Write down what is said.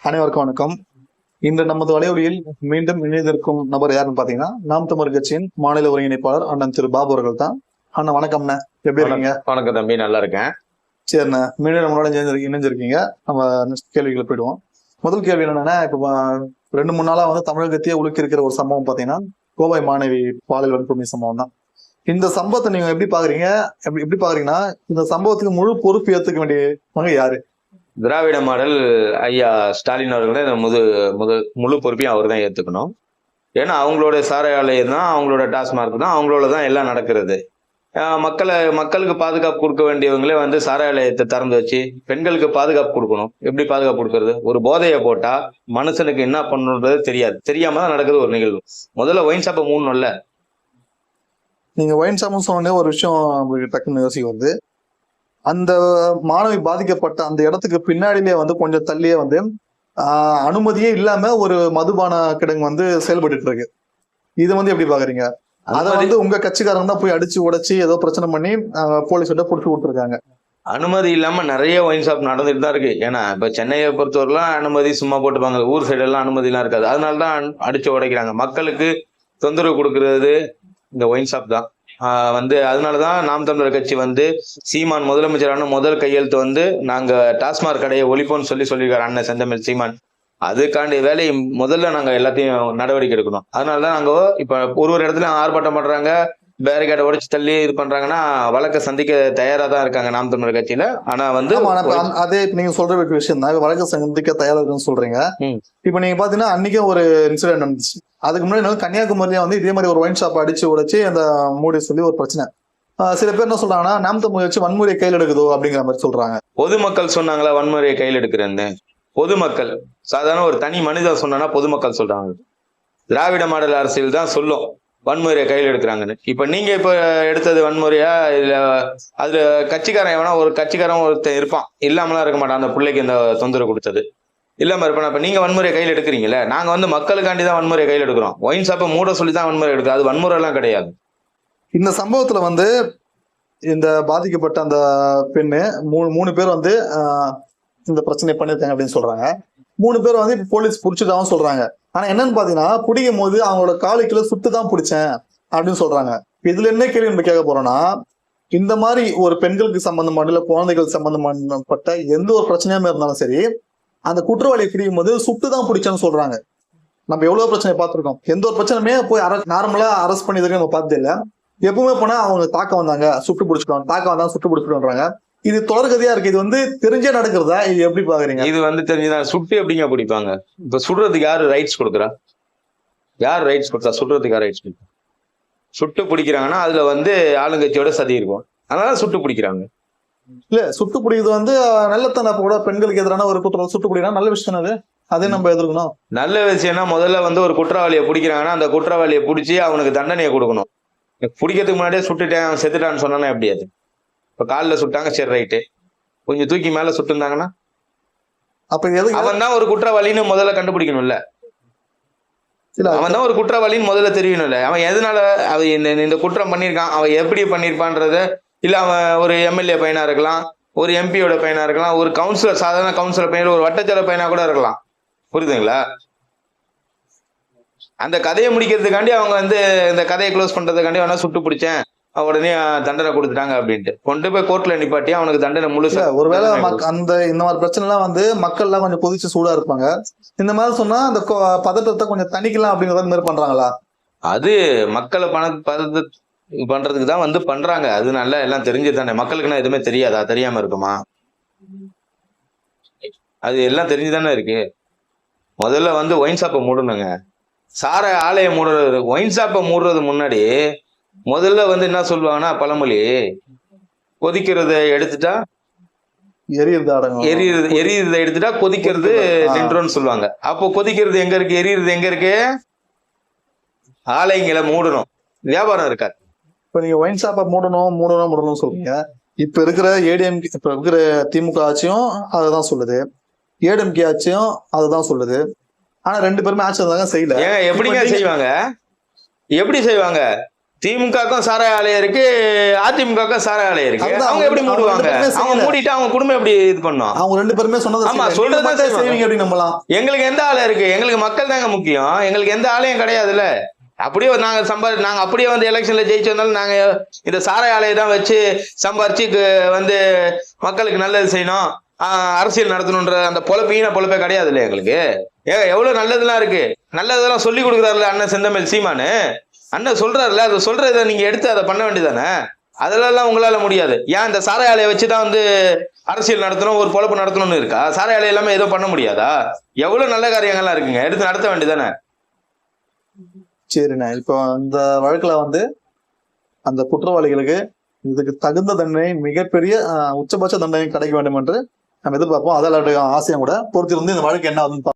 அனைவருக்கும் வணக்கம். இன்று நமது வலையொலியில் மீண்டும் இணைந்திருக்கும் நபர் யாருன்னு பாத்தீங்கன்னா நாம் தமிழ் கட்சியின் மாநில ஒருங்கிணைப்பாளர் அண்ணன் திரு பாபு அவர்கள் தான் அண்ணா வணக்கம்ண்ணே. எப்படி இருக்கீங்க? வணக்கம் தம்பி நல்லா இருக்கேன். சரிண்ணே. மீண்டும் நம்மளோட இணைஞ்சிரு- இணைஞ்சிருக்கீங்க. நம்ம next கேள்விகளை போயிடுவோம். முதல் கேள்வி என்னன்னா இப்ப ரெண்டு மூணு நாளா வந்து தமிழகத்தையே உலுக்கி இருக்கிற ஒரு சம்பவம் பாத்தீங்கன்னா கோவை மாணவி பாலியல் வன்கொடுமை சம்பவம் தான் இந்த சம்பவத்தை நீங்க எப்படி பாக்குறீங்க? எப்படி எப்படி பாக்குறீங்கன்னா இந்த சம்பவத்துக்கு முழு பொறுப்பு ஏத்துக்க வேண்டியவங்க யாரு? திராவிட மாடல் ஐயா ஸ்டாலின் அவர்களே முது முதல் முழு பொறுப்பையும் அவர் தான் ஏற்றுக்கணும் ஏன்னா அவங்களோட சாராயாலயம் தான் அவங்களோட டாஸ்மார்க் தான் அவங்களோட தான் எல்லாம் நடக்கிறது. மக்களை மக்களுக்கு பாதுகாப்பு கொடுக்க வேண்டியவங்களே வந்து சாராயாலயத்தை திறந்து வச்சு பெண்களுக்கு பாதுகாப்பு கொடுக்கணும். எப்படி பாதுகாப்பு கொடுக்கறது? ஒரு போதையை போட்டா மனுஷனுக்கு என்ன பண்ணணுன்றது தெரியாது. தெரியாம தான் நடக்குது ஒரு நிகழ்வு. முதல்ல ஒயின் ஷாப்பை மூணும்ல நீங்க ஒயின் ஷாப்னு சொன்னே ஒரு விஷயம் டக்குன்னு யோசிக்க வருது. அந்த மாணவி பாதிக்கப்பட்ட அந்த இடத்துக்கு பின்னாடியே வந்து கொஞ்சம் தள்ளியே வந்து ஆஹ், அனுமதியே இல்லாம ஒரு மதுபான கிடங்கு வந்து செயல்பட்டு இருக்கு. இது வந்து எப்படி பாக்குறீங்க? அதை வந்து உங்க கட்சிக்காரங்க தான் போய் அடிச்சு உடைச்சு ஏதோ பிரச்சனை பண்ணி போலீஸ் கிட்ட புடிச்சு விட்டுருக்காங்க. அனுமதி இல்லாம நிறைய ஒயின் ஷாப் நடந்துட்டு தான் இருக்கு. ஏன்னா இப்ப சென்னையை பொறுத்தவரைலாம் அனுமதி சும்மா போட்டுப்பாங்க. ஊர் சைடு எல்லாம் அனுமதி எல்லாம் இருக்காது. அதனால தான் அடிச்சு உடைக்கிறாங்க. மக்களுக்கு தொந்தரவு கொடுக்கறது இந்த ஒயின் ஷாப் தான். வந்து அதனாலதான் நாம் தமிழர் கட்சி வந்து சீமான் முதலமைச்சரான முதல் கையெழுத்து வந்து நாங்க டாஸ்மாக் கடையை ஒழிப்போம்னு சொல்லி சொல்லியிருக்காரு அண்ணன் செந்தமிழ் சீமான். அதுக்காண்டி வேலையை முதல்ல நாங்க எல்லாத்தையும் நடவடிக்கை எடுக்கணும். அதனாலதான் நாங்க இப்ப ஒரு ஒரு இடத்துல ஆர்ப்பாட்டம் பண்றாங்க பேரிகேட்டை உடைச்சு தள்ளி இது பண்றாங்கன்னா வழக்க சந்திக்க தயாரா தான் இருக்காங்க நாம் தமிழர் கட்சியில. ஆனா வந்து அதே நீங்க சொல்ற விஷயம் தான் வழக்கு சந்திக்க தயாரா இருக்குன்னு சொல்றீங்க. இப்ப நீங்க பாத்தீங்கன்னா அன்னைக்கே ஒரு இன்சிடென்ட் நடந்துச்சு. அதுக்கு முன்னாடி நாள் வந்து இதே மாதிரி ஒரு ஒயின் ஷாப் அடிச்சு உடைச்சு அந்த மூடி சொல்லி ஒரு பிரச்சனை. சில பேர் என்ன சொல்றாங்கன்னா நாம் தமிழ் வச்சு வன்முறையை கையில் எடுக்குதோ? அப்படிங்கிற மாதிரி சொல்றாங்க. பொதுமக்கள் சொன்னாங்களா வன்முறையை கையில் எடுக்கிறேன்னு? பொதுமக்கள் சாதாரண ஒரு தனி மனிதன் சொன்னானா பொதுமக்கள் சொல்றாங்க. திராவிட மாடல் அரசியல் தான் சொல்லும் வன்முறையை கையில் எடுக்கிறாங்கன்னு. இப்ப நீங்க இப்ப எடுத்தது வன்முறையா இல்ல அதுல கட்சிக்காரன் எவனா ஒரு கட்சிக்காரன் ஒருத்தன் இருப்பான் இல்லாமலாம் இருக்க மாட்டான் அந்த பிள்ளைக்கு இந்த தொந்தரவு கொடுத்தது. இல்லாம இருப்பான் இப்போ நீங்கள் வன்முறையை கையில் எடுக்கிறீங்களே நாங்கள் வந்து மக்களுக்காண்டி தான் வன்முறையை கையில் எடுக்கிறோம். ஒயின் ஷாப்பை மூட சொல்லி தான் வன்முறை எடுக்கும் அது வன்முறைலாம் கிடையாது. இந்த சம்பவத்தில் வந்து இந்த பாதிக்கப்பட்ட அந்த பெண்ணு மூணு மூணு பேர் வந்து இந்த பிரச்சனை பண்ணியிருக்காங்க அப்படின்னு சொல்றாங்க. மூணு பேர் வந்து இப்போ போலீஸ் பிடிச்சிட்டாவும் சொல்றாங்க. ஆனா என்னன்னு பாத்தீங்கன்னா பிடிக்கும் போது அவங்களோட காலுக்குள்ள சுட்டு தான் பிடிச்சேன் அப்படின்னு சொல்றாங்க. இதுல என்ன கேள்வி நம்ம கேட்க போறோம்னா இந்த மாதிரி ஒரு பெண்களுக்கு சம்பந்தமான இல்லை குழந்தைகள் சம்பந்தப்பட்ட எந்த ஒரு பிரச்சனையாம இருந்தாலும் சரி அந்த குற்றவாளியை பிடிக்கும் போது சுட்டு தான் பிடிச்சேன்னு சொல்றாங்க. நம்ம எவ்வளவு பிரச்சனை பார்த்துருக்கோம். எந்த ஒரு பிரச்சனையுமே போய் அர நார்மலா அரெஸ்ட் பண்ணி நம்ம பார்த்தது இல்ல. எப்பவுமே போனா அவங்க தாக்க வந்தாங்க. சுட்டு பிடிச்சிட்டோம். தாக்க வந்தாங்க சுட்டு பிடிச்சிட்டோன்றாங்க இது தொடர்கதையா இருக்கு. இது வந்து தெரிஞ்சே நடக்கிறதா? இது எப்படி பாக்குறீங்க இது வந்து தெரிஞ்சுதான் சுட்டு எப்படிங்க பிடிப்பாங்க? இப்ப சுடுறதுக்கு யாரு ரைட்ஸ் கொடுக்குறா? யார் ரைட்ஸ் கொடுத்தா சுடுறதுக்கு யார் ரைட்ஸ் கொடுத்தா சுட்டு பிடிக்கிறாங்கன்னா அதுல வந்து ஆளுங்கட்சியோட சதி இருக்கும். அதனால சுட்டு பிடிக்கிறாங்க. இல்ல சுட்டு பிடிக்கிறது வந்து அஹ், நல்லத்தனம் கூட பெண்களுக்கு எதிரான ஒரு குற்றம். சுட்டு பிடிக்கிறா நல்ல விஷயம் அது. அதே நம்ம எதிர்க்கணும். நல்ல விஷயம்னா முதல்ல வந்து ஒரு குற்றவாளியை பிடிக்கிறாங்கன்னா அந்த குற்றவாளியை பிடிச்சி அவனுக்கு தண்டனையை கொடுக்கணும். பிடிக்கிறதுக்கு முன்னாடியே சுட்டுட்டேன் செத்துட்டான்னு சொன்னானா எப்படி அது. இப்ப காலில் சுட்டாங்க சரி ரைட்டு. கொஞ்சம் தூக்கி மேல சுட்டுருந்தாங்கன்னா அப்ப எதுக்கு? அவன் தான் ஒரு குற்றவாளின்னு முதல்ல கண்டுபிடிக்கணும்ல. அவன் தான் ஒரு குற்றவாளின்னு முதல்ல தெரியணும்ல. அவன் எதனால அவன் இந்த இந்த குற்றம் பண்ணியிருக்கான் அவன் எப்படி பண்ணியிருப்பான்றத இல்ல அவன் ஒரு எம்எல்ஏ பையனா இருக்கலாம் ஒரு எம்பியோட பையனா இருக்கலாம் ஒரு கவுன்சிலர் சாதாரண கவுன்சிலர் பையன் ஒரு வட்டச்சல பையனா கூட இருக்கலாம். புரியுதுங்களா? அந்த கதையை முடிக்கிறதுக்காண்டி அவங்க வந்து இந்த கதையை க்ளோஸ் பண்றதுக்காண்டி அவனா சுட்டு பிடிச்சேன். உடனே தண்டனை கொடுத்துட்டாங்க அப்படின்ட்டு. கொண்டு போய் கோர்ட்ல நிப்பாட்டி அவனுக்கு தண்டனை முழுசா. ஒருவேளை அந்த இந்த மாதிரி பிரச்சனை எல்லாம் வந்து மக்கள் எல்லாம் கொஞ்சம் கொதிச்சு சூடா இருப்பாங்க. இந்த மாதிரி சொன்னா அந்த பதட்டத்தை கொஞ்சம் தணிக்கலாம் அப்படிங்கிற மாதிரி பண்றாங்களா? அது மக்களை பண பதத்து பண்றதுக்கு தான் வந்து பண்றாங்க. அது நல்லா எல்லாம் தெரிஞ்சு தானே. மக்களுக்குன்னா எதுவுமே தெரியாதா? தெரியாம இருக்குமா? அது எல்லாம் தெரிஞ்சு தானே இருக்கு. முதல்ல வந்து ஒயின் ஷாப்பை மூடணுங்க. சார ஆலையை மூடுறது ஒயின் ஷாப்பை மூடுறது முன்னாடி முதல்ல வந்து என்ன சொல்லுவாங்கன்னா பழமொழி கொதிக்கிறத எடுத்துட்டா எரியுறது எரியுறதை எடுத்துட்டா கொதிக்கிறது. நின்றோன்னு சொல்லுவாங்க. அப்போ கொதிக்கிறது எங்க இருக்கு? எரியுறது எங்க இருக்கு? ஆலைங்களை மூடணும். வியாபாரம் இருக்காது. இப்ப நீங்க ஒயின் ஷாப்பை மூடணும் மூடணும் மூடணும் சொல்றீங்க. இப்ப இருக்கிற ஏடிஎம் இப்ப இருக்கிற திமுக ஆட்சியும் அதுதான் சொல்லுது. ஏடிஎம்கே ஆட்சியும் அதுதான் சொல்லுது. ஆனா ரெண்டு பேருமே ஆட்சி இருந்தாங்க செய்யல. ஏங்க எப்படிங்க செய்வாங்க? எப்படி செய்வாங்க? திமுகக்கும் சாராய ஆலயம் இருக்கு அதிமுகக்கும் சாராய ஆலயம் இருக்கு. அவங்க எப்படி மூடுவாங்க? அவங்க. மூடிட்டு அவங்க குடும்பம் எப்படி இது பண்ணும்? அவங்க ரெண்டு பேருமே சொன்னதை ஆமா. சொல்றதை செய்வாங்க. அப்படின்னு நம்பலாம். எங்களுக்கு எந்த ஆலயம் இருக்கு? எங்களுக்கு மக்கள் தாங்க முக்கியம். எங்களுக்கு எந்த ஆலயம் கிடையாதுல்ல. அப்படியே நாங்க சம்பாதி நாங்க அப்படியே வந்து எலெக்ஷன்ல ஜெயிச்சு வந்தாலும் நாங்க இந்த சாராய ஆலையை தான் வச்சு சம்பாரிச்சு வந்து மக்களுக்கு நல்லது செய்யணும். அரசியல் நடத்தணுன்ற அந்த பொழப்பு பொழப்பே கிடையாது இல்லையா எங்களுக்கு? ஏ எவ்வளவு நல்லதுலாம் இருக்கு. நல்லதெல்லாம் சொல்லி கொடுக்குறாருல அண்ணன் செந்தமிழ் சீமானு. அண்ணன் சொல்றாருல அதை சொல்றதை நீங்க எடுத்து அதை பண்ண வேண்டியதானே? அதெல்லாம் உங்களால முடியாது. ஏன் இந்த சாராய ஆலையை வச்சுதான் வந்து அரசியல் நடத்தணும் ஒரு பொழப்பு நடத்தணும்னு இருக்கா? சாராய ஆலை இல்லாம எதுவும் பண்ண முடியாதா? எவ்வளவு நல்ல காரியங்கள்லாம் இருக்குங்க. எடுத்து நடத்த வேண்டியதானே? சரிண்ணே. இப்போ அந்த வழக்குல வந்து அந்த குற்றவாளிகளுக்கு இதுக்கு தகுந்த தண்டனை மிகப்பெரிய உச்சபட்ச தண்டனை கிடைக்க வேண்டும் என்று நம்ம எதிர்பார்ப்போம். அதில் ஆசையும் கூட பொறுத்திருந்து இந்த வழக்கு என்ன ஆகுதுன்னு